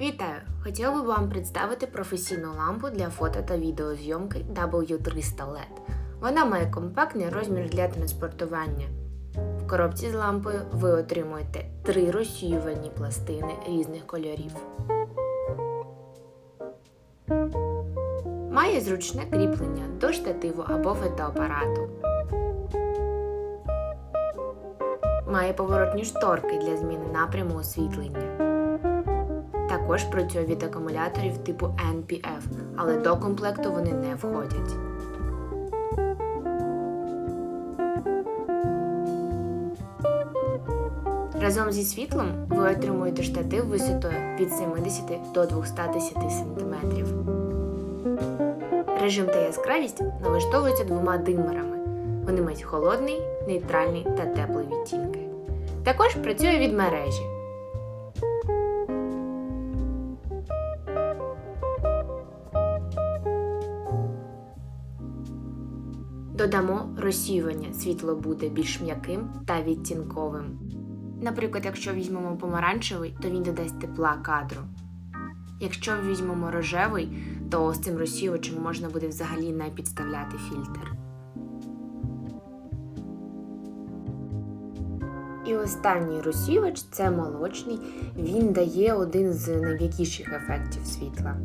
Вітаю! Хотіла би вам представити професійну лампу для фото та відеозйомки W300 LED. Вона має компактний розмір для транспортування. В коробці з лампою ви отримуєте три розсіювальні пластини різних кольорів. Має зручне кріплення до штативу або фотоапарату. Має поворотні шторки для зміни напряму освітлення. Також працює від акумуляторів типу NPF, але до комплекту вони не входять. Разом зі світлом ви отримуєте штатив висотою від 70 до 210 см. Режим та яскравість налаштовуються двома димерами. Вони мають холодний, нейтральний та теплий відтінки. Також працює від мережі. Додамо розсіювання, світло буде більш м'яким та відтінковим. Наприклад, якщо візьмемо помаранчевий, то він додасть тепла кадру. Якщо візьмемо рожевий, то з цим розсіювачем можна буде взагалі не підставляти фільтр. І останній розсіювач це молочний. Він дає один з найм'якіших ефектів світла.